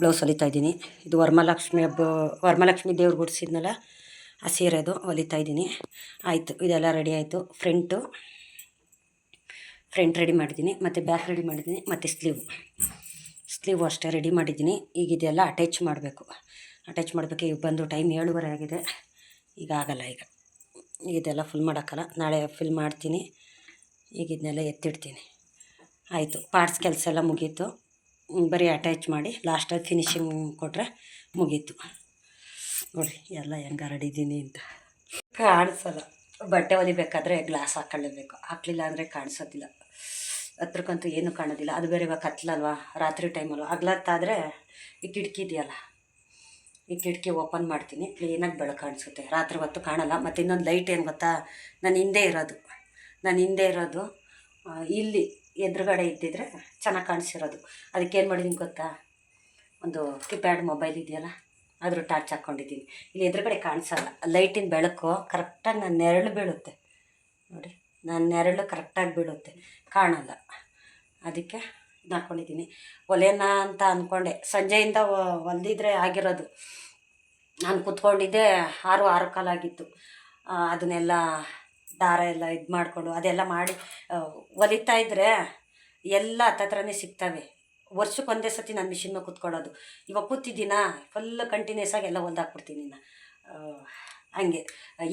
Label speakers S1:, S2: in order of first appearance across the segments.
S1: Blouse ಹೊಲಿತಾ ಇದ್ದೀನಿ. ಇದು ವರಮಹಾಲಕ್ಷ್ಮಿ ಹಬ್ಬ, ವರಮಹಾಲಕ್ಷ್ಮಿ ದೇವ್ರು ಗುಡಿಸಿದ್ನಲ್ಲ, ಆ ಸೀರೆದು ಹೊಲಿತಾ ಇದ್ದೀನಿ. ಆಯಿತು, ಇದೆಲ್ಲ ರೆಡಿ ಆಯಿತು. ಫ್ರಂಟು ಫ್ರಂಟ್ ರೆಡಿ ಮಾಡಿದ್ದೀನಿ. ಮತ್ತು ಬ್ಯಾಕ್ ರೆಡಿ ಮಾಡಿದ್ದೀನಿ. ಮತ್ತು ಸ್ಲೀವ್ ಸ್ಲೀವ್ ಅಷ್ಟೇ ರೆಡಿ ಮಾಡಿದ್ದೀನಿ. ಈಗ ಇದೆಲ್ಲ ಅಟ್ಯಾಚ್ ಮಾಡಬೇಕು. ಅಟ್ಯಾಚ್ ಮಾಡಬೇಕು. ಈಗ ಬಂದು ಟೈಮ್ ಏಳುವರೆ ಆಗಿದೆ. ಈಗ ಆಗಲ್ಲ ಈಗ. ಇದೆಲ್ಲ ಫುಲ್ ಮಾಡೋಕ್ಕಲ್ಲ. ನಾಳೆ ಫಿಲ್ ಮಾಡ್ತೀನಿ. ಈಗ ಇದನ್ನೆಲ್ಲ ಎತ್ತಿಡ್ತೀನಿ. ಆಯಿತು ಪಾರ್ಟ್ಸ್ ಕೆಲಸ ಎಲ್ಲ ಮುಗೀತು. ಬರೀ ಅಟ್ಯಾಚ್ ಮಾಡಿ ಲಾಸ್ಟಲ್ಲಿ ಫಿನಿಶಿಂಗ್ ಕೊಟ್ಟರೆ ಮುಗೀತು. ನೋಡಿ ಎಲ್ಲ ಹೆಂಗೆ ಹರಡಿದ್ದೀನಿ ಅಂತ. ಕಾಣಿಸಲ್ಲ. ಬಟ್ಟೆ ಹೊಲಿಬೇಕಾದ್ರೆ ಗ್ಲಾಸ್ ಹಾಕೊಳ್ಳೇಬೇಕು. ಹಾಕ್ಲಿಲ್ಲ ಅಂದರೆ ಕಾಣಿಸೋದಿಲ್ಲ. ಹತ್ರಕ್ಕಂತೂ ಏನೂ ಕಾಣೋದಿಲ್ಲ. ಅದು ಬೇರೆ ಇವಾಗ ಕತ್ಲಲ್ವಾ? ರಾತ್ರಿ ಟೈಮಲ್ವ ಹಗ್ಲತ್ತಾದರೆ ಈ ಕಿಟಕಿ ಇದೆಯಲ್ಲ ಈ ಕಿಟಕಿ ಓಪನ್ ಮಾಡ್ತೀನಿ ಕ್ಲೀನಾಗಿ ಬೆಳಕು ಕಾಣಿಸುತ್ತೆ. ರಾತ್ರಿ ಹೊತ್ತು ಕಾಣಲ್ಲ. ಮತ್ತು ಇನ್ನೊಂದು ಲೈಟ್ ಏನು ಗೊತ್ತಾ? ನಾನು ಹಿಂದೆ ಇರೋದು. ನಾನು ಹಿಂದೆ ಇರೋದು ಇಲ್ಲಿ. ಎದುರುಗಡೆ ಇದ್ದಿದ್ರೆ ಚೆನ್ನಾಗಿ ಕಾಣಿಸಿರೋದು. ಅದಕ್ಕೆ ಏನು ಮಾಡಿದ್ದೀನಿ ಗೊತ್ತಾ? ಒಂದು ಕೀಪ್ಯಾಡ್ ಮೊಬೈಲ್ ಇದೆಯಲ್ಲ ಅದ್ರ ಟಾರ್ಚ್ ಹಾಕ್ಕೊಂಡಿದ್ದೀನಿ ಇಲ್ಲಿ ಎದುರುಗಡೆ ಕಾಣಿಸಲ್ಲ. ಲೈಟಿನ ಬೆಳಕು ಕರೆಕ್ಟಾಗಿ ನನ್ನ ನೆರಳು ಬೀಳುತ್ತೆ. ನೋಡಿ ನನ್ನ ನೆರಳು ಕರೆಕ್ಟಾಗಿ ಬೀಳುತ್ತೆ. ಕಾಣಲ್ಲ. ಅದಕ್ಕೆ ಹಾಕ್ಕೊಂಡಿದ್ದೀನಿ ಒಲೆನ ಅಂತ ಅಂದ್ಕೊಂಡೆ ಸಂಜೆಯಿಂದ ಹೊಲ್ದಿದ್ರೆ ಆಗಿರೋದು. ನಾನು ಕೂತ್ಕೊಂಡಿದ್ದೆ ಆರು ಆರು ಕಾಲಾಗಿತ್ತು. ಅದನ್ನೆಲ್ಲ ದಾರ ಎಲ್ಲ ಇದು ಮಾಡಿಕೊಂಡು ಅದೆಲ್ಲ ಮಾಡಿ ಒಲಿತಾ ಇದ್ದರೆ ಎಲ್ಲ ಹತ್ತತ್ರನೇ ಸಿಗ್ತವೆ. ವರ್ಷಕ್ಕೆ ಒಂದೇ ಸತಿ ನಾನು ಮಿಷಿನ್ ಮೇಲೆ ಕೂತ್ಕೊಳ್ಳೋದು. ಇವಾಗ ಕೂತಿದ್ದೀನ ಫುಲ್ ಕಂಟಿನ್ಯೂಸ್ ಆಗಿ ಎಲ್ಲ ಹೊಲ್ದಾಕ್ಬಿಡ್ತೀನಿ ನಾನು. ಹಂಗೆ.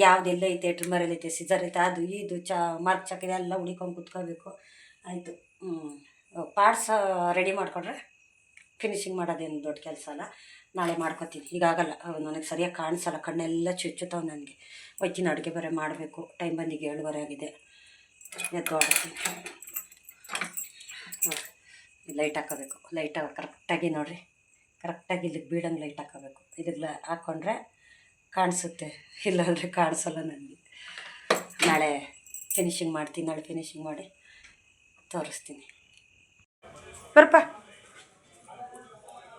S1: ಯಾವುದೆಲ್ಲ ಐತೆ ಟ್ರಿಮ್ಮರ್ ಐತೆ ಸಿಜರ್ ಐತೆ, ಅದು, ಇದು, ಚ ಮಾರ್ಕ್ ಚಾಕ್ ಎಲ್ಲ ಉಳಿಕೊಂಡು ಕೂತ್ಕೋಬೇಕು. ಆಯಿತು. ಪಾರ್ಟ್ಸ್ ರೆಡಿ ಮಾಡಿಕೊಂಡ್ರೆ ಫಿನಿಶಿಂಗ್ ಮಾಡೋದೇನು ದೊಡ್ಡ ಕೆಲಸ ಅಲ್ಲ. ನಾಳೆ ಮಾಡ್ಕೊತೀನಿ. ಈಗಾಗಲ್ಲ ನನಗೆ ಸರಿಯಾಗಿ ಕಾಣಿಸಲ್ಲ. ಕಣ್ಣೆಲ್ಲ ಚುಚ್ಚುತ್ತವೆ ನನಗೆ ಒಚ್ಚಿನ ಅಡುಗೆ ಬರೆ ಮಾಡಬೇಕು. ಟೈಮ್ ಬಂದಿಗೆ ಏಳುವರೆ ಆಗಿದೆ. ಎದ್ದು ಆಡ್ತೀನಿ. ಲೈಟ್ ಹಾಕೋಬೇಕು. ಲೈಟ್ ಕರೆಕ್ಟಾಗಿ ನೋಡಿರಿ. ಕರೆಕ್ಟಾಗಿ ಇಲ್ಲಿಗೆ ಬೀಳಂಗೆ ಲೈಟ್ ಹಾಕೋಬೇಕು. ಇದಕ್ಕೆ ಹಾಕ್ಕೊಂಡ್ರೆ ಕಾಣಿಸುತ್ತೆ. ಇಲ್ಲಾಂದರೆ ಕಾಣಿಸಲ್ಲ ನನಗೆ ನಾಳೆ ಫಿನಿಶಿಂಗ್ ಮಾಡ್ತೀನಿ. ನಾಳೆ ಫಿನಿಶಿಂಗ್ ಮಾಡಿ ತೋರಿಸ್ತೀನಿ. ಬರ್ಪ.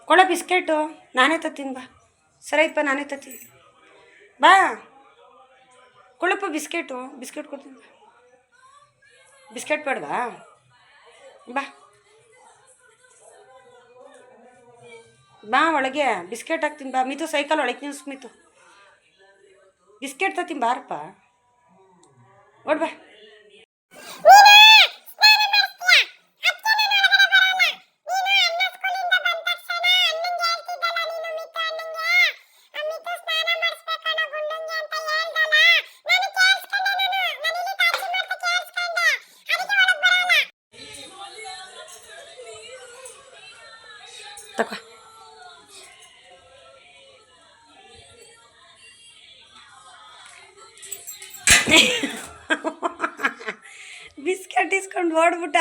S1: ಕೊಳ ಬಿಸ್ಕೆಟು, ನಾನೇ ತತ್ತೀನಿ ಬಾ. ಸರಿಯಪ್ಪ ನಾನೇ ತತ್ತೀನಿ. ಬಾ. ಕೊಳಪ್ಪ ಬಿಸ್ಕೆಟು, ಬಿಸ್ಕೆಟ್ ಕೊಡ್ತೀನಿ ಬಾ. ಬಿಸ್ಕೆಟ್ ಬೇಡವಾ? ಬಾ. ಬಾ ಒಳಗೆ, ಬಿಸ್ಕೆಟ್ ಹಾಕ್ತೀನಿ ಬಾ. ಮಿತು ಸೈಕಲ್ ಒಳಗೆ ನಿಲ್ಸ್ ಮಿತು. ಬಿಸ್ಕೆಟ್ ತತ್ತೀನಿ ಬಾರಪ್ಪ. ಬಾ. ಬಿಸ್ಕೆಟ್ ಇಸ್ಕೊಂಡು ಓಡ್ಬಿಟ್ಟ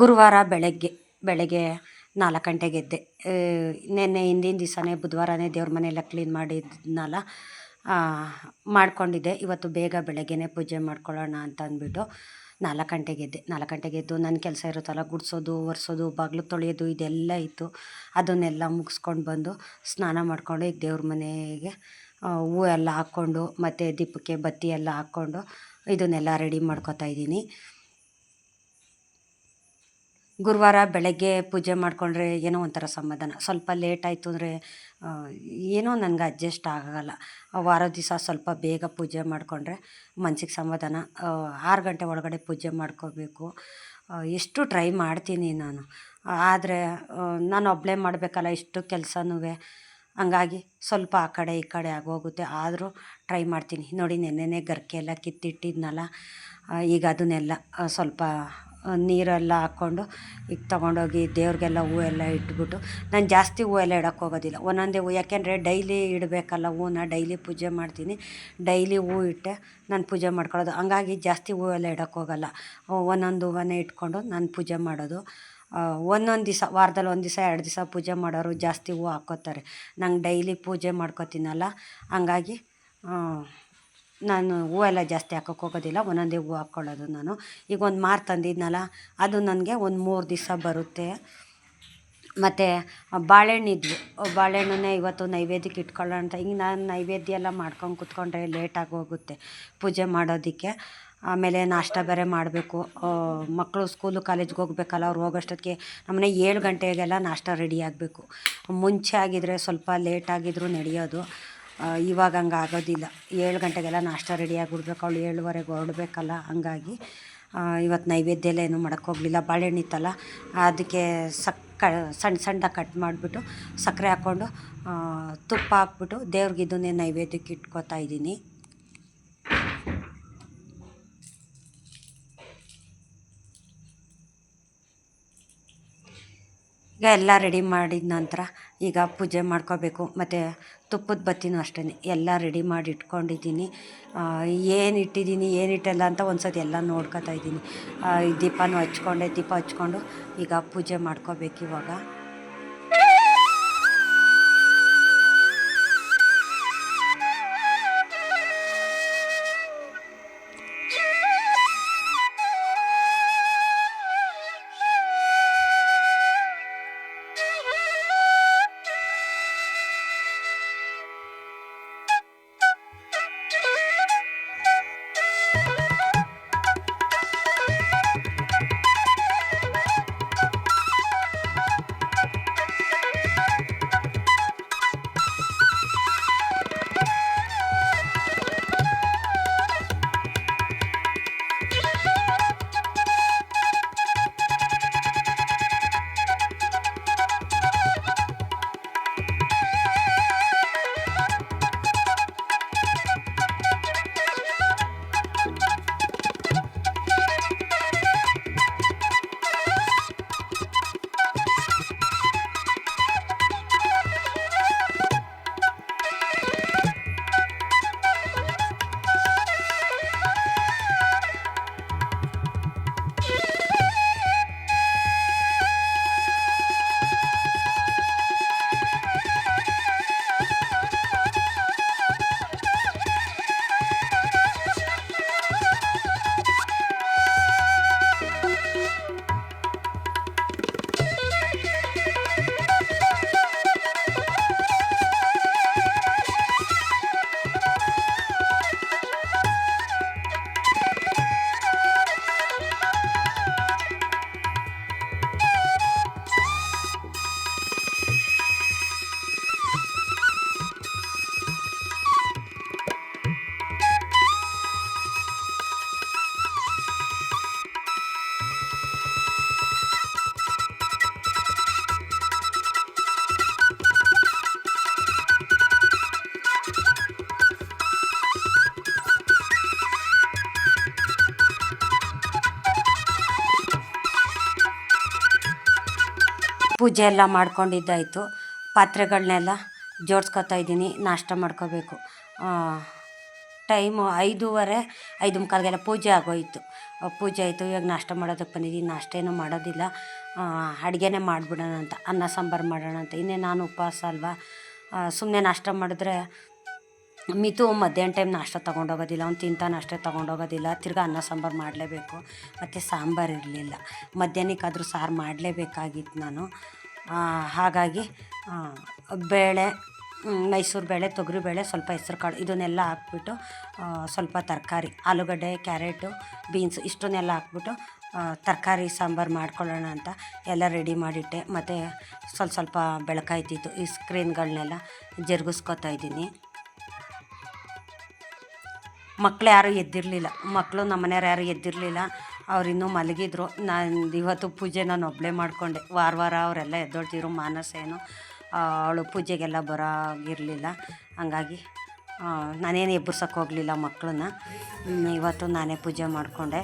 S1: ಗುರುವಾರ ಬೆಳಗ್ಗೆ ಬೆಳಗ್ಗೆ ನಾಲ್ಕು ಗಂಟೆಗೆ ಎದ್ದೆ. ನಿನ್ನೆ ಹಿಂದಿನ ದಿವಸನೇ ಬುಧವಾರನೇ ದೇವ್ರ ಮನೆಯೆಲ್ಲ ಕ್ಲೀನ್ ಮಾಡಿದ್ನಲ್ಲ ಮಾಡ್ಕೊಂಡಿದ್ದೆ. ಇವತ್ತು ಬೇಗ ಬೆಳಗ್ಗೆನೇ ಪೂಜೆ ಮಾಡ್ಕೊಳ್ಳೋಣ ಅಂತ ಅಂದ್ಬಿಟ್ಟು ನಾಲ್ಕು ಗಂಟೆಗೆ ಎದ್ದೆ. ನಾಲ್ಕು ಗಂಟೆಗೆ ಎದ್ದು ನನ್ನ ಕೆಲಸ ಇರುತ್ತಲ್ಲ, ಗುಡಿಸೋದು, ಒರೆಸೋದು, ಬಾಗಿಲು ತೊಳೆಯೋದು, ಇದೆಲ್ಲ ಇತ್ತು. ಅದನ್ನೆಲ್ಲ ಮುಗಿಸ್ಕೊಂಡು ಬಂದು ಸ್ನಾನ ಮಾಡಿಕೊಂಡು ಈಗ ದೇವ್ರ ಮನೆಗೆ ಹೂವು ಎಲ್ಲ ಹಾಕ್ಕೊಂಡು ಮತ್ತು ದೀಪಕ್ಕೆ ಬತ್ತಿ ಎಲ್ಲ ಹಾಕ್ಕೊಂಡು ಇದನ್ನೆಲ್ಲ ರೆಡಿ ಮಾಡ್ಕೊತಾ ಇದ್ದೀನಿ. ಗುರುವಾರ ಬೆಳಗ್ಗೆ ಪೂಜೆ ಮಾಡಿಕೊಂಡ್ರೆ ಏನೋ ಒಂಥರ ಸಮಾಧಾನ. ಸ್ವಲ್ಪ ಲೇಟ್ ಆಯಿತು ಅಂದರೆ ಏನೋ ನನಗೆ ಅಡ್ಜಸ್ಟ್ ಆಗೋಲ್ಲ. ವಾರ ದಿವಸ ಸ್ವಲ್ಪ ಬೇಗ ಪೂಜೆ ಮಾಡಿಕೊಂಡ್ರೆ ಮನ್ಸಿಗೆ ಸಮಾಧಾನ. ಆರು ಗಂಟೆ ಒಳಗಡೆ ಪೂಜೆ ಮಾಡ್ಕೋಬೇಕು. ಎಷ್ಟು ಟ್ರೈ ಮಾಡ್ತೀನಿ ನಾನು. ಆದರೆ ನಾನು ಒಬ್ಬಳೇ ಮಾಡಬೇಕಲ್ಲ, ಇಷ್ಟು ಕೆಲಸನೂ ಹಂಗಾಗಿ ಸ್ವಲ್ಪ ಆ ಕಡೆ ಈ ಕಡೆ ಆಗೋಗುತ್ತೆ. ಆದರೂ ಟ್ರೈ ಮಾಡ್ತೀನಿ. ನೋಡಿ, ನೆನ್ನೆನೇ ಗರ್ಕೆ ಎಲ್ಲ ಕಿತ್ತಿಟ್ಟಿದ್ನಲ್ಲ. ಈಗ ಅದನ್ನೆಲ್ಲ ಸ್ವಲ್ಪ ನೀರೆಲ್ಲ ಹಾಕ್ಕೊಂಡು ಈಗ ತೊಗೊಂಡೋಗಿ ದೇವ್ರಿಗೆಲ್ಲ ಹೂವೆಲ್ಲ ಇಟ್ಬಿಟ್ಟು. ನಾನು ಜಾಸ್ತಿ ಹೂವೆಲ್ಲ ಇಡೋಕ್ಕೆ ಹೋಗೋದಿಲ್ಲ. ಒಂದೊಂದೇ ಹೂ, ಯಾಕೆಂದರೆ ಡೈಲಿ ಇಡಬೇಕಲ್ಲ ಹೂವನ್ನ ಡೈಲಿ ಪೂಜೆ ಮಾಡ್ತೀನಿ. ಡೈಲಿ ಹೂ ಇಟ್ಟೆ ನಾನು ಪೂಜೆ ಮಾಡ್ಕೊಳ್ಳೋದು. ಹಂಗಾಗಿ ಜಾಸ್ತಿ ಹೂವೆಲ್ಲ ಇಡೋಕ್ಕೆ ಹೋಗಲ್ಲ. ಒಂದೊಂದು ಹೂವನ್ನೇ ಇಟ್ಕೊಂಡು ನಾನು ಪೂಜೆ ಮಾಡೋದು. ಒಂದೊಂದು ದಿವಸ ವಾರದಲ್ಲಿ ಒಂದು ದಿವಸ ಎರಡು ದಿವಸ ಪೂಜೆ ಮಾಡೋರು ಜಾಸ್ತಿ ಹೂವು ಹಾಕ್ಕೋತಾರೆ. ನಂಗೆ ಡೈಲಿ ಪೂಜೆ ಮಾಡ್ಕೋತೀನಲ್ಲ. ಹಂಗಾಗಿ ನಾನು ಹೂವೆಲ್ಲ ಜಾಸ್ತಿ ಹಾಕೋಕ್ಕೆ ಹೋಗೋದಿಲ್ಲ, ಒಂದೊಂದೇ ಹೂವು ಹಾಕ್ಕೊಳ್ಳೋದು ನಾನು. ಈಗ ಒಂದು ಮಾರು ತಂದಿದ್ನಲ್ಲ, ಅದು ನನಗೆ ಒಂದು ಮೂರು ದಿವಸ ಬರುತ್ತೆ. ಮತ್ತು ಬಾಳೆಹಣ್ಣಿದ್ವು. ಬಾಳೆಹಣ್ಣನ್ನೇ ಇವತ್ತು ನೈವೇದ್ಯಕ್ಕೆ ಇಟ್ಕೊಳ್ಳೋಣ ಅಂತ. ಹಿಂಗೆ ನಾನು ನೈವೇದ್ಯ ಎಲ್ಲ ಮಾಡ್ಕೊಂಡು ಕೂತ್ಕೊಂಡ್ರೆ ಲೇಟಾಗಿ ಹೋಗುತ್ತೆ ಪೂಜೆ ಮಾಡೋದಕ್ಕೆ. ಆಮೇಲೆ ನಾಷ್ಟ ಬೇರೆ ಮಾಡಬೇಕು. ಮಕ್ಕಳು ಸ್ಕೂಲು ಕಾಲೇಜ್ಗೆ ಹೋಗ್ಬೇಕಲ್ಲ, ಅವ್ರು ಹೋಗೋಷ್ಟೊತ್ತಿಗೆ ನಮ್ಮನೆ ಏಳು ಗಂಟೆಗೆಲ್ಲ ನಾಷ್ಟ ರೆಡಿ ಆಗಬೇಕು. ಮುಂಚೆ ಆಗಿದ್ದರೆ ಸ್ವಲ್ಪ ಲೇಟ್ ಆಗಿದ್ದರೂ ನಡೆಯೋದು. ಇವಾಗ ಹಂಗೆ ಆಗೋದಿಲ್ಲ. ಏಳು ಗಂಟೆಗೆಲ್ಲ ನಾಷ್ಟ ರೆಡಿಯಾಗಿ ಬಿಡ್ಬೇಕು ಅವಳು ಏಳುವರೆಗೆ ಹೊರಡ್ಬೇಕಲ್ಲ ಹಂಗಾಗಿ ಇವತ್ತು ನೈವೇದ್ಯ ಎಲ್ಲ ಏನೂ ಮಾಡೋಕ್ಕೆ ಹೋಗಲಿಲ್ಲ. ಬಾಳೆಹಣ್ಣು ಇತ್ತಲ್ಲ, ಅದಕ್ಕೆ ಸಕ್ಕ ಸಣ್ಣ ಸಣ್ಣ ಕಟ್ ಮಾಡಿಬಿಟ್ಟು ಸಕ್ಕರೆ ಹಾಕ್ಕೊಂಡು ತುಪ್ಪ ಹಾಕ್ಬಿಟ್ಟು ದೇವ್ರಿಗೆ ಇದನ್ನೇ ನೈವೇದ್ಯಕ್ಕೆ ಇಟ್ಕೋತಾ ಇದ್ದೀನಿ. ಈಗ ಎಲ್ಲ ರೆಡಿ ಮಾಡಿದ ನಂತರ ಈಗ ಪೂಜೆ ಮಾಡ್ಕೋಬೇಕು, ಮತ್ತು ತುಪ್ಪದ ಬತ್ತಿನೂ ಅಷ್ಟೇ ಎಲ್ಲ ರೆಡಿ ಮಾಡಿ ಇಟ್ಕೊಂಡಿದ್ದೀನಿ. ಏನು ಇಟ್ಟಿದ್ದೀನಿ, ಏನು ಇಟ್ಟಿಲ್ಲ ಅಂತ ಒಂದು ಸತಿ ಎಲ್ಲ ನೋಡ್ಕೊತಾ ಇದ್ದೀನಿ. ದೀಪನೂ ಹಚ್ಕೊಂಡೆ, ದೀಪ ಹಚ್ಕೊಂಡು ಈಗ ಪೂಜೆ ಮಾಡ್ಕೋಬೇಕು ಇವಾಗ. ಪೂಜೆ ಎಲ್ಲ ಮಾಡ್ಕೊಂಡಿದ್ದಾಯಿತು. ಪಾತ್ರೆಗಳನ್ನೆಲ್ಲ ಜೋಡಿಸ್ಕೊತಾ ಇದ್ದೀನಿ. ನಾಷ್ಟ ಮಾಡ್ಕೋಬೇಕು. ಟೈಮು ಐದೂವರೆ, ಐದು ಮುಕ್ಕಾಲ್ಗೆಲ್ಲ ಪೂಜೆ ಆಗೋಯಿತು. ಪೂಜೆ ಆಯಿತು. ಇವಾಗ ನಾಷ್ಟ ಮಾಡೋದಕ್ಕೆ ಬಂದಿದ್ದೀನಿ. ನಾಷ್ಟ ಏನೂ ಮಾಡೋದಿಲ್ಲ ಅಡುಗೆನೇ ಮಾಡಿಬಿಡೋಣ ಅಂತ. ಅನ್ನ, ಸಾಂಬಾರು ಮಾಡೋಣ ಅಂತ. ಇನ್ನೇ ನಾನು ಉಪವಾಸ ಅಲ್ವಾ? ಸುಮ್ಮನೆ ನಾಷ್ಟ ಮಾಡಿದ್ರೆ ಮಿತು, ಮಧ್ಯಾಹ್ನ ಟೈಮ್ ನಾಷ್ಟ ತೊಗೊಂಡೋಗೋದಿಲ್ಲ, ಅವ್ನು ತಿಂತಾನೆ ಅಷ್ಟೇ ತೊಗೊಂಡೋಗೋದಿಲ್ಲ, ತಿರ್ಗಾ ಅನ್ನ ಸಾಂಬಾರು ಮಾಡಲೇಬೇಕು. ಮತ್ತು ಸಾಂಬಾರು ಇರಲಿಲ್ಲ. ಮಧ್ಯಾಹ್ನಕ್ಕಾದರೂ ಸಾರು ಮಾಡಲೇಬೇಕಾಗಿತ್ತು ನಾನು. ಹಾಗಾಗಿ ಬೇಳೆ ಮೈಸೂರು ಬೇಳೆ, ತೊಗರಿ ಬೇಳೆ, ಸ್ವಲ್ಪ ಹೆಸರು ಕಾಳು, ಇದನ್ನೆಲ್ಲ ಹಾಕ್ಬಿಟ್ಟು ಸ್ವಲ್ಪ ತರಕಾರಿ, ಆಲೂಗಡ್ಡೆ, ಕ್ಯಾರೆಟು, ಬೀನ್ಸ್ ಇಷ್ಟನ್ನೆಲ್ಲ ಹಾಕ್ಬಿಟ್ಟು ತರಕಾರಿ, ಸಾಂಬಾರು ಮಾಡ್ಕೊಳ್ಳೋಣ ಅಂತ ಎಲ್ಲ ರೆಡಿ ಮಾಡಿಟ್ಟೆ. ಮತ್ತು ಸ್ವಲ್ಪ ಸ್ವಲ್ಪ ಬೆಳಕಾಯ್ತಿತ್ತು. ಈ ಸ್ಕ್ರೀನ್ಗಳನ್ನೆಲ್ಲ ಜರುಗಿಸ್ಕೊತಾ ಇದ್ದೀನಿ. ಮಕ್ಳು ಯಾರೂ ಎದ್ದಿರಲಿಲ್ಲ. ಮಕ್ಕಳು ನಮ್ಮ ಮನೆಯವ್ರು ಯಾರೂ ಎದ್ದಿರಲಿಲ್ಲ. ಅವರಿನ್ನೂ ಮಲಗಿದ್ರು. ನಾನು ಇವತ್ತು ಪೂಜೆ ನಾನು ಒಬ್ಬಳೇ ಮಾಡಿಕೊಂಡೆ. ವಾರ ವಾರ ಅವರೆಲ್ಲ ಎದ್ದೊಳ್ತಿದ್ರು. ಮಾನಸೇನು ಅವಳು ಪೂಜೆಗೆಲ್ಲ ಬರೋಗಿರಲಿಲ್ಲ. ಹಂಗಾಗಿ ನಾನೇನು ಎಬ್ಬರ್ಸೋಕೆ ಹೋಗಲಿಲ್ಲ ಮಕ್ಕಳನ್ನ ಇವತ್ತು ನಾನೇ ಪೂಜೆ ಮಾಡಿಕೊಂಡೆ.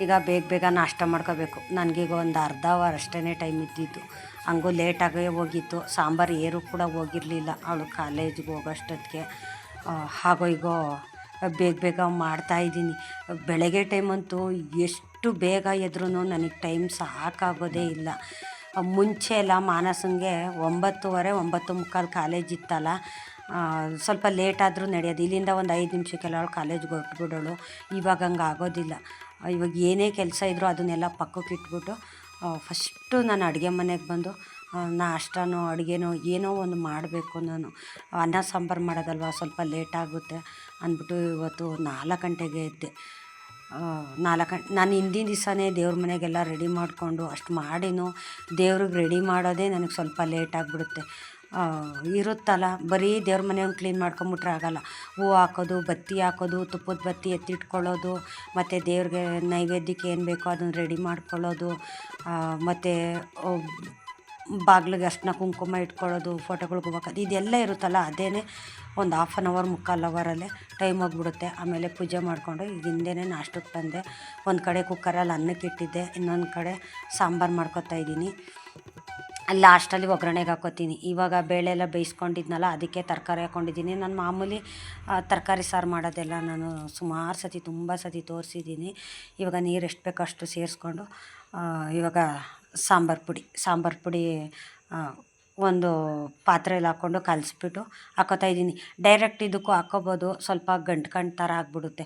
S1: ಈಗ ಬೇಗ ಬೇಗ ನಾಷ್ಟ ಮಾಡ್ಕೋಬೇಕು. ನನಗೀಗ ಒಂದು ಅರ್ಧ ಅವರ್ ಅಷ್ಟೇ ಟೈಮ್ ಇದ್ದಿತ್ತು ಹಂಗೂ ಲೇಟಾಗೇ ಹೋಗಿತ್ತು. ಸಾಂಬಾರು ಏರು ಕೂಡ ಹೋಗಿರಲಿಲ್ಲ. ಅವಳು ಕಾಲೇಜ್ಗೆ ಹೋಗೋಷ್ಟೊತ್ತಿಗೆ ಹಾಗೋ ಈಗೋ ಬೇಗ ಬೇಗ ಮಾಡ್ತಾಯಿದ್ದೀನಿ ಬೆಳಗ್ಗೆ ಟೈಮಂತೂ ಎಷ್ಟು ಬೇಗ ಎದ್ರೂ ನನಗೆ ಟೈಮ್ ಸಾಕಾಗೋದೇ ಇಲ್ಲ. ಮುಂಚೆ ಎಲ್ಲ ಮಾನಸಂಗೆ ಒಂಬತ್ತುವರೆ, ಒಂಬತ್ತು ಮುಕ್ಕಾಲು ಕಾಲೇಜ್ ಇತ್ತಲ್ಲ ಸ್ವಲ್ಪ ಲೇಟ್ ಆದರೂ ನಡೆಯೋದು. ಇಲ್ಲಿಂದ ಒಂದು ಐದು ನಿಮಿಷಕ್ಕೆಲ್ಲ ಅವಳು ಕಾಲೇಜ್ಗೆ ಹೊರಟ್ಬಿಡೋಳು ಇವಾಗ ಹಂಗೆ ಆಗೋದಿಲ್ಲ. ಇವಾಗ ಏನೇ ಕೆಲಸ ಇದ್ದರೂ ಅದನ್ನೆಲ್ಲ ಪಕ್ಕಕ್ಕೆ ಇಟ್ಬಿಟ್ಟು ಫಸ್ಟು ನಾನು ಅಡುಗೆ ಮನೆಗೆ ಬಂದು ನಾಷ್ಟನೋ ಅಡುಗೆನೋ, ಏನೋ ಒಂದು ಮಾಡಬೇಕು ನಾನು. ಅನ್ನ ಸಾಂಬಾರು ಮಾಡೋದಲ್ವ? ಸ್ವಲ್ಪ ಲೇಟಾಗುತ್ತೆ ಅಂದ್ಬಿಟ್ಟು ಇವತ್ತು ನಾಲ್ಕು ಗಂಟೆಗೆ ಎದ್ದೆ. ನಾಲ್ಕು ಗಂಟೆ ನಾನು ಹಿಂದಿನ ದಿವಸನೇ ದೇವ್ರ ಮನೆಗೆಲ್ಲ ರೆಡಿ ಮಾಡಿಕೊಂಡು ಅಷ್ಟು ಮಾಡಿನೂ ದೇವ್ರಿಗೆ ರೆಡಿ ಮಾಡೋದೇ ನನಗೆ ಸ್ವಲ್ಪ ಲೇಟ್ ಆಗಿಬಿಡುತ್ತೆ. ಇರುತ್ತಲ್ಲ, ಬರೀ ದೇವ್ರ ಮನೆ ಒಂದು ಕ್ಲೀನ್ ಮಾಡ್ಕೊಂಬಿಟ್ರೆ ಆಗೋಲ್ಲ. ಹೂ ಹಾಕೋದು, ಬತ್ತಿ ಹಾಕೋದು, ತುಪ್ಪದ ಬತ್ತಿ ಎತ್ತಿಟ್ಕೊಳ್ಳೋದು, ಮತ್ತು ದೇವ್ರಿಗೆ ನೈವೇದ್ಯಕ್ಕೆ ಏನು ಬೇಕೋ ಅದನ್ನು ರೆಡಿ ಮಾಡ್ಕೊಳ್ಳೋದು ಮತ್ತು ಬಾಗಿಲಿಗೆ ಅಷ್ಟನ್ನ ಕುಂಕುಮ ಇಟ್ಕೊಳ್ಳೋದು ಫೋಟೋಗಳ್ಗೆ ಹೋಗೋದು ಇದೆಲ್ಲ ಇರುತ್ತಲ್ಲ, ಅದೇನೇ ಒಂದು ಹಾಫ್ ಆನ್ ಅವರ್ ಮುಕ್ಕಾಲು ಅವರಲ್ಲೇ ಟೈಮ್ ಹೋಗ್ಬಿಡುತ್ತೆ. ಆಮೇಲೆ ಪೂಜೆ ಮಾಡಿಕೊಂಡು ಈಗ ಹಿಂದೆನೇ ನಾಷ್ಟಕ್ಕೆ ಬಂದೆ ಒಂದು ಕಡೆ ಕುಕ್ಕರಲ್ಲಿ ಅನ್ನಕ್ಕೆ ಇಟ್ಟಿದ್ದೆ, ಇನ್ನೊಂದು ಕಡೆ ಸಾಂಬಾರು ಮಾಡ್ಕೊತಾ ಇದ್ದೀನಿ. ಲಾಸ್ಟಲ್ಲಿ ಒಗ್ಗರಣೆಗೆ ಹಾಕೋತೀನಿ. ಇವಾಗ ಬೇಳೆ ಎಲ್ಲ ಬೇಯಿಸ್ಕೊಂಡಿದ್ನಲ್ಲ, ಅದಕ್ಕೆ ತರಕಾರಿ ಹಾಕ್ಕೊಂಡಿದ್ದೀನಿ ನಾನು ಮಾಮೂಲಿ ತರಕಾರಿ ಸಾರು ಮಾಡೋದೆಲ್ಲ ನಾನು ಸುಮಾರು ಸತಿ, ತುಂಬ ಸತಿ ತೋರಿಸಿದ್ದೀನಿ. ಇವಾಗ ನೀರು ಎಷ್ಟು ಬೇಕೋ ಅಷ್ಟು ಸೇರಿಸ್ಕೊಂಡು ಇವಾಗ ಸಾಂಬಾರು ಪುಡಿ ಸಾಂಬಾರು ಪುಡಿ ಒಂದು ಪಾತ್ರೆಯಲ್ಲಿ ಹಾಕ್ಕೊಂಡು ಕಲಸಿಬಿಟ್ಟು ಹಾಕೋತಾ ಇದ್ದೀನಿ. ಡೈರೆಕ್ಟ್ ಇದಕ್ಕೂ ಹಾಕ್ಕೋಬೋದು ಸ್ವಲ್ಪ ಗಂಟು ಗಂಟು ಥರ ಆಗಿಬಿಡುತ್ತೆ.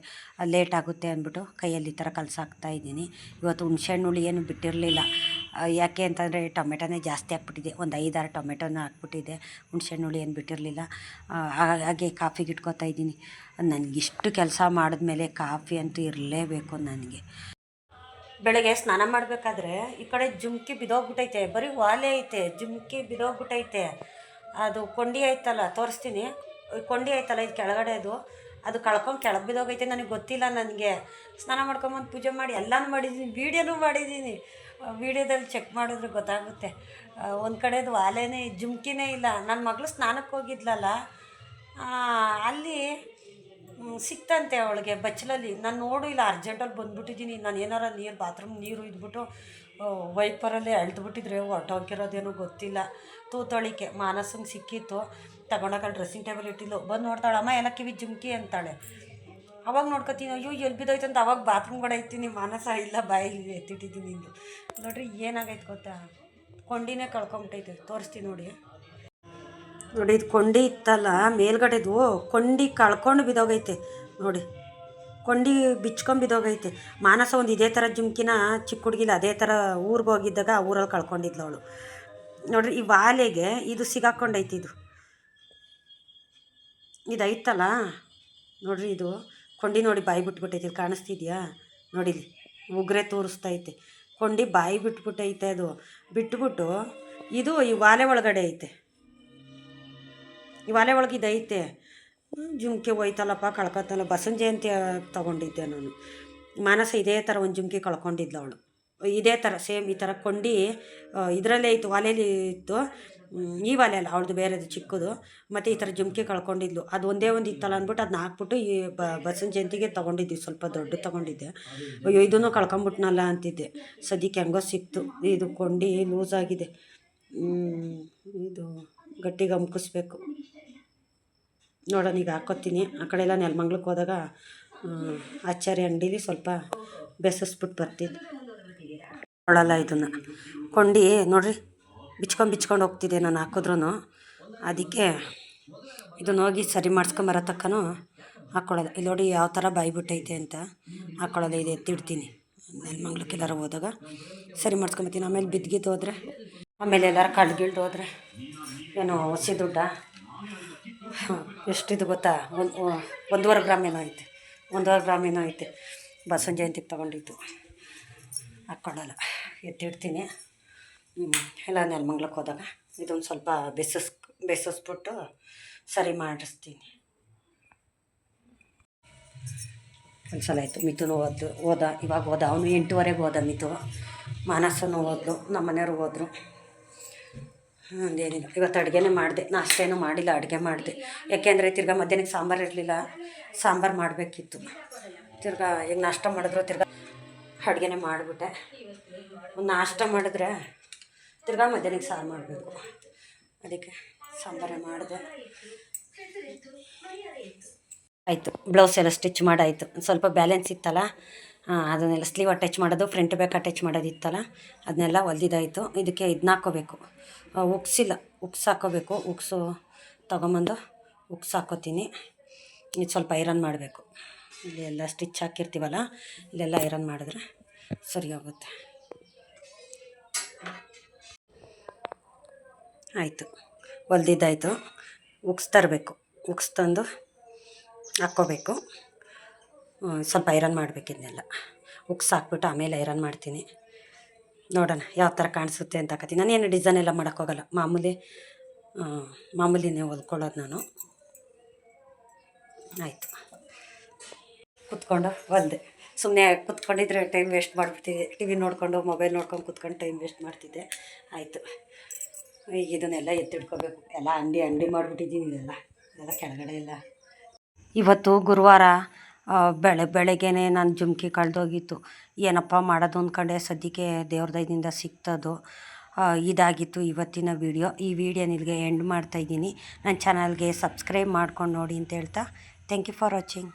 S1: ಲೇಟ್ ಆಗುತ್ತೆ ಅಂದ್ಬಿಟ್ಟು ಕೈಯಲ್ಲಿ ಈ ಥರ ಕಲಸಾಕ್ತಾ ಇದ್ದೀನಿ. ಇವತ್ತು ಹುಣ್ಸೆಹಣ್ಣು ಹುಳಿ ಏನು ಬಿಟ್ಟಿರಲಿಲ್ಲ. ಯಾಕೆ ಅಂತಂದರೆ ಟೊಮೆಟೊನೇ ಜಾಸ್ತಿ ಹಾಕ್ಬಿಟ್ಟಿದೆ ಒಂದು ಐದಾರು ಟೊಮೆಟೊನ ಹಾಕ್ಬಿಟ್ಟಿದೆ. ಹುಣ್ಸೆಹಣ್ಣು ಹುಳಿ ಏನು ಬಿಟ್ಟಿರಲಿಲ್ಲ. ಹಾಗೆ ಕಾಫಿಗೆ ಇಟ್ಕೋತಾ ಇದ್ದೀನಿ. ನನಗಿಷ್ಟು ಕೆಲಸ ಮಾಡಿದ್ಮೇಲೆ ಕಾಫಿ ಅಂತೂ ಇರಲೇಬೇಕು ನನಗೆ. ಬೆಳಗ್ಗೆ ಸ್ನಾನ ಮಾಡಬೇಕಾದ್ರೆ ಈ ಕಡೆ ಜುಮ್ಕಿ ಬಿದೋಗ್ಬಿಟ್ಟೈತೆ ಬರೀ ವಾಲೆ ಐತೆ, ಜುಮ್ಕಿ ಬಿದೋಗ್ಬಿಟ್ಟೈತೆ ಅದು ಕೊಂಡಿ ಐತಲ್ಲ, ತೋರಿಸ್ತೀನಿ. ಕೊಂಡಿ ಐತಲ್ಲ ಇದು ಕೆಳಗಡೆ ಅದು. ಕಳ್ಕೊಂಡು ಕೆಳಗೆ ಬಿದ್ದೋಗೈತೆ ನನಗೆ ಗೊತ್ತಿಲ್ಲ ನನಗೆ. ಸ್ನಾನ ಮಾಡ್ಕೊಂಬಂದು ಪೂಜೆ ಮಾಡಿ, ಎಲ್ಲನೂ ಮಾಡಿದ್ದೀನಿ ವೀಡಿಯೋನೂ ಮಾಡಿದ್ದೀನಿ ವೀಡಿಯೋದಲ್ಲಿ ಚೆಕ್ ಮಾಡಿದ್ರೆ ಗೊತ್ತಾಗುತ್ತೆ. ಒಂದು ಕಡೆದು ವಾಲೆನೇ, ಜುಮ್ಕಿನೇ ಇಲ್ಲ. ನನ್ನ ಮಗಳು ಸ್ನಾನಕ್ಕೆ ಹೋಗಿದ್ಲಲ್ಲ ಅಲ್ಲಿ ಸಿಕ್ತಂತೆ ಅವಳಿಗೆ ಬಚ್ಚಲಲ್ಲಿ. ನಾನು ನೋಡು, ಇಲ್ಲ ಅರ್ಜೆಂಟಲ್ಲಿ ಬಂದುಬಿಟ್ಟಿದ್ದೀನಿ. ನಾನು ಏನಾರ ನೀರು, ಬಾತ್ರೂಮ್ ನೀರು ಇದ್ಬಿಟ್ಟು ವೈಪರಲ್ಲೇ ಅಳ್ದುಬಿಟ್ಟಿದ್ರೆ ಹೊಟ್ಟೋಗಿರೋದೇನೋ ಗೊತ್ತಿಲ್ಲ. ತೂತೊಳಿಕೆ, ಮಾನಸಂಗೆ ಸಿಕ್ಕಿತ್ತು. ತಗೊಂಡೋಗಿ ಡ್ರೆಸ್ಸಿಂಗ್ ಟೇಬಲ್ ಇಟ್ಟಿಲ್ಲ ಬಂದು ನೋಡ್ತಾಳೆ, ಅಮ್ಮ, ಎಲ್ಲ ಕಿವಿ ಜುಮ್ಕಿ ಅಂತಾಳೆ. ಅವಾಗ ನೋಡ್ಕೊತೀನಿ, ಅಯ್ಯೋ ಎಲ್ಲಿ ಬಿದ್ದೋಯ್ತು ಅಂತ ಅವಾಗ ಬಾತ್ರೂಮ್ ಕೂಡ ಇರ್ತೀನಿ ಮಾನಸ ಇಲ್ಲ, ಬಾಯಿ ಎತ್ತಿಟ್ಟಿದ್ದೀನಿ. ನಿಂದು ನೋಡ್ರಿ, ಏನಾಗೈತೆ ಗೊತ್ತಾ? ಕೊಂಡಿನೇ ಕಳ್ಕೊಂಬಿಟ್ಟೈತೆ. ತೋರಿಸ್ತೀನಿ ನೋಡಿ. ನೋಡಿ, ಇದು ಕೊಂಡಿ ಇತ್ತಲ್ಲ, ಮೇಲ್ಗಡೆದು ಕೊಂಡಿ ಕಳ್ಕೊಂಡು ಬಿದ್ದೋಗೈತೆ. ನೋಡಿ, ಕೊಂಡಿ ಬಿಚ್ಕೊಂಡು ಬಿದ್ದೋಗೈತೆ. ಮಾನಸ ಒಂದು ಇದೇ ಥರ ಜುಮ್ಕಿನ ಚಿಕ್ಕ ಹುಡುಗಿಲ್ಲ, ಅದೇ ಥರ ಊರಿಗೆ ಹೋಗಿದ್ದಾಗ ಆ ಊರಲ್ಲಿ ಕಳ್ಕೊಂಡಿದ್ಲು ಅವಳು. ನೋಡಿರಿ, ಈ ವಾಲೆಗೆ ಇದು ಸಿಗಾಕೊಂಡೈತಿ ಇದು. ಇದೈತಲ್ಲ? ನೋಡ್ರಿ, ಇದು ಕೊಂಡಿ ನೋಡಿ ಬಾಯಿ ಬಿಟ್ಬಿಟ್ಟೈತಿ ಇಲ್ಲಿ ಕಾಣಿಸ್ತಿದ್ಯಾ? ನೋಡಿಲಿ, ಉಗ್ರೆ ತೋರಿಸ್ತೈತೆ. ಕೊಂಡಿ ಬಾಯಿ ಬಿಟ್ಬಿಟ್ಟೈತೆ ಅದು. ಬಿಟ್ಬಿಟ್ಟು ಇದು ಈ ವಾಲೆ ಒಳಗಡೆ ಐತೆ. ಈ ಒಲೆ ಒಳಗೆ ಇದೈತೆ ಜುಮ್ಕೆ ಹೋಯ್ತಲ್ಲಪ್ಪ, ಕಳ್ಕೊತಲ್ಲ. ಬಸವನ ಜಯಂತಿ ತೊಗೊಂಡಿದ್ದೆ ನಾನು. ಮಾನಸ ಇದೇ ಥರ ಒಂದು ಜುಮ್ಕೆ ಕಳ್ಕೊಂಡಿದ್ಲು ಅವಳು. ಇದೇ ಥರ, ಸೇಮ್ ಈ ಥರ ಕೊಂಡು ಇದರಲ್ಲೇ ಇತ್ತು ಒಲೆಯಲ್ಲಿ ಇತ್ತು. ಈ ಒಲೆ ಅಲ್ಲ ಅವಳದು ಬೇರೆದು, ಚಿಕ್ಕದು. ಮತ್ತು ಈ ಥರ ಜುಮ್ಕೆ ಕಳ್ಕೊಂಡಿದ್ಲು. ಅದು ಒಂದೇ ಒಂದು ಇತ್ತಲ್ಲ ಅಂದ್ಬಿಟ್ಟು ಅದನ್ನ ಹಾಕ್ಬಿಟ್ಟು ಈ ಬಸವನ ಜಯಂತಿಗೆ ತೊಗೊಂಡಿದ್ವಿ. ಸ್ವಲ್ಪ ದೊಡ್ಡ ತೊಗೊಂಡಿದ್ದೆ. ಅಯ್ಯೋ, ಇದನ್ನು ಕಳ್ಕೊಂಬಿಟ್ನಲ್ಲ ಅಂತಿದ್ದೆ. ಸದ್ಯಕ್ಕೆ ಹೆಂಗೋ ಸಿಕ್ತು. ಇದು ಕೊಂಡಿ ಲೂಸ್ ಆಗಿದೆ. ಇದು ಗಟ್ಟಿಗೆ ಅಮ್ಕಿಸ್ಬೇಕು ನೋಡೋಣ, ಈಗ ಹಾಕೋತೀನಿ ಆ ಕಡೆ ಎಲ್ಲ ನೆಲಮಂಗ್ಲಕ್ಕೆ ಹೋದಾಗ ಆಚಾರ್ಯ ಅಂಗಡೀಲಿ ಸ್ವಲ್ಪ ಬೆಸಸ್ಬಿಟ್ಟು ಬರ್ತಿದ್ದೆ ಕೊಡಲ್ಲ ಇದನ್ನು. ಕೊಂಡಿ, ನೋಡ್ರಿ, ಬಿಚ್ಕೊಂಡು ಬಿಚ್ಕೊಂಡು ಹೋಗ್ತಿದ್ದೆ ನಾನು ಹಾಕಿದ್ರೂ ಅದಕ್ಕೆ ಇದನ್ನು ಹೋಗಿ ಸರಿ ಮಾಡಿಸ್ಕೊಂಬರೋ ತಕ್ಕನೂ ಹಾಕ್ಕೊಳ್ಳೋಲ್ಲ ಇಲ್ಲಿ ನೋಡಿ ಯಾವ ಥರ ಬಾಯ್ಬಿಟ್ಟೈತೆ ಅಂತ ಹಾಕ್ಕೊಳ್ಳೋಲ್ಲ ಇದು ಎತ್ತಿಡ್ತೀನಿ. ನೆಲಮಂಗ್ಲಕ್ಕೆ ಎಲ್ಲರೂ ಹೋದಾಗ ಸರಿ ಮಾಡಿಸ್ಕೊಂಬತ್ತೀನಿ ಆಮೇಲೆ ಬಿದ್ದಿದ್ದು ಹೋದರೆ, ಆಮೇಲೆ ಎಲ್ಲರೂ ಕಳ್ಗಿಳ್ದು ಹೋದ್ರೆ. ಏನು ಹಸಿ ದುಡ್ಡ? ಎಷ್ಟಿದು ಗೊತ್ತಾ? ಒಂದು ಒಂದೂವರೆ ಗ್ರಾಮ್ ಏನೋ ಐತೆ. ಒಂದೂವರೆ ಗ್ರಾಮ್ ಏನೋ ಐತೆ. ಬಸವನ ಜಯಂತಿಗೆ ತೊಗೊಂಡಿದ್ದು. ಹಾಕ್ಕೊಳ್ಳಲ್ಲ. ಎತ್ತಿಡ್ತೀನಿ. ಎಲ್ಲ ನೆಲಮಂಗ್ಲಕ್ಕೆ ಹೋದಾಗ ಇದೊಂದು ಸ್ವಲ್ಪ ಬೆಸಸ್ ಬೆಸಸ್ಬಿಟ್ಟು ಸರಿ ಮಾಡಿಸ್ತೀನಿ. ಒಂದು ಸಲ ಆಯಿತು. ಮಿಥುನು ಓದ್ದು ಹೋದ ಇವಾಗ ಹೋದ. ಅವನು ಎಂಟೂವರೆಗೆ ಹೋದ ಮಿಥು ಮಾನಸನೂ ಹೋದ್ಲು. ನಮ್ಮ ಮನೆಯವ್ರಿಗೆ ಹೋದರು. ಅದೇನಿಲ್ಲ. ಇವತ್ತು ಅಡುಗೆನೇ ಮಾಡಿದೆ. ನಾಷ್ಟೇನೂ ಮಾಡಿಲ್ಲ, ಅಡುಗೆ ಮಾಡಿದೆ. ಯಾಕೆಂದರೆ ತಿರ್ಗಾ ಮಧ್ಯಾಹ್ನಕ್ಕೆ ಸಾಂಬಾರು ಇರಲಿಲ್ಲ, ಸಾಂಬಾರು ಮಾಡಬೇಕಿತ್ತು. ತಿರ್ಗಾ ಈಗ ನಾಷ್ಟ ಮಾಡಿದ್ರು, ತಿರ್ಗಾ ಅಡುಗೆನೇ ಮಾಡಿಬಿಟ್ಟೆ. ನಾಷ್ಟ ಮಾಡಿದ್ರೆ ತಿರ್ಗಾ ಮಧ್ಯಾಹ್ನಕ್ಕೆ ಸಾರು ಮಾಡಬೇಕು. ಅದಕ್ಕೆ ಸಾಂಬಾರೇ ಮಾಡಿದೆ. ಆಯಿತು. ಬ್ಲೌಸ್ ಎಲ್ಲ ಸ್ಟಿಚ್ ಮಾಡಾಯಿತು. ಸ್ವಲ್ಪ ಬ್ಯಾಲೆನ್ಸ್ ಇತ್ತಲ್ಲ? ಅದನ್ನೆಲ್ಲ ಸ್ಲೀವ್ ಅಟ್ಯಾಚ್ ಮಾಡೋದು ಫ್ರಂಟ್ ಬ್ಯಾಕ್ ಅಟ್ಯಾಚ್ ಮಾಡೋದಿತ್ತಲ್ಲ ಅದನ್ನೆಲ್ಲ ಹೊಲ್ದಿದ್ದಾಯಿತು. ಇದಕ್ಕೆ ಇದನ್ನ ಹಾಕ್ಕೋಬೇಕು. ಉಕ್ಸಿಲ್ಲ, ಉಕ್ಸ್ ಹಾಕೋಬೇಕು ಉಕ್ಸು ತೊಗೊಂಬಂದು ಉಕ್ಸ್ ಹಾಕೋತೀನಿ ಇದು ಸ್ವಲ್ಪ ಐರನ್ ಮಾಡಬೇಕು. ಇಲ್ಲಿ ಎಲ್ಲ ಸ್ಟಿಚ್ ಹಾಕಿರ್ತೀವಲ್ಲ, ಇಲ್ಲೆಲ್ಲ ಐರನ್ ಮಾಡಿದ್ರೆ ಸರಿ ಹೋಗುತ್ತೆ ಆಯಿತು. ಹೊಲ್ದಿದ್ದಾಯಿತು. ಉಕ್ಸ್ ತರಬೇಕು. ಉಕ್ಸ್ ತಂದು ಹಾಕ್ಕೋಬೇಕು. ಸ್ವಲ್ಪ ಐರನ್ ಮಾಡಬೇಕು ಇದನ್ನೆಲ್ಲ ಉಕ್ಸ್ ಹಾಕ್ಬಿಟ್ಟು ಆಮೇಲೆ ಐರನ್ ಮಾಡ್ತೀನಿ. ನೋಡೋಣ ಯಾವ ಥರ ಕಾಣಿಸುತ್ತೆ ಅಂತ ಹಾಕತ್ತೀನಿ. ನಾನೇನು ಡಿಸೈನ್ ಎಲ್ಲ ಮಾಡೋಕ್ಕೋಗಲ್ಲ ಮಾಮೂಲಿ ಮಾಮೂಲಿನೇ ಹೊಲ್ಕೊಳ್ಳೋದು ನಾನು. ಆಯಿತು. ಕುತ್ಕೊಂಡು ಹೊಲ್ದೆ ಸುಮ್ಮನೆ ಕುತ್ಕೊಂಡಿದ್ರೆ ಟೈಮ್ ವೇಸ್ಟ್ ಮಾಡಿಬಿಡ್ತಿದ್ದೆ ಟಿ ವಿ ನೋಡ್ಕೊಂಡು ಮೊಬೈಲ್ ನೋಡ್ಕೊಂಡು ಕುತ್ಕೊಂಡು ಟೈಮ್ ವೇಸ್ಟ್ ಮಾಡ್ತಿದ್ದೆ. ಆಯಿತು. ಈಗ ಇದನ್ನೆಲ್ಲ ಎತ್ತಿಡ್ಕೋಬೇಕು ಎಲ್ಲ ಅಂಡಿ ಅಂಡಿ ಮಾಡಿಬಿಟ್ಟಿದ್ದೀನಿ ಇದೆಲ್ಲ. ಎಲ್ಲ ಕೆಳಗಡೆ ಎಲ್ಲ ಇವತ್ತು ಗುರುವಾರ ಬೆಳೆ, ಬೆಳಗ್ಗೆನೇ ನಾನು ಜುಮ್ಕಿ ಕಳೆದೋಗಿತ್ತು. ಏನಪ್ಪ ಮಾಡೋದು ಅಂದ್ಕೊಂಡೆ ಸದ್ಯಕ್ಕೆ ದೇವ್ರ ದಯದಿಂದ ಸಿಗ್ತದೋ. ಇದಾಗಿತ್ತು ಇವತ್ತಿನ ವೀಡಿಯೋ. ಈ ವಿಡಿಯೋ ನಿಮಗೆ ಎಂಡ್ ಮಾಡ್ತಾಯಿದ್ದೀನಿ ನನ್ನ ಚಾನಲ್ಗೆ ಸಬ್ಸ್ಕ್ರೈಬ್ ಮಾಡ್ಕೊಂಡು ನೋಡಿ ಅಂತ ಹೇಳ್ತಾ. Thank you for watching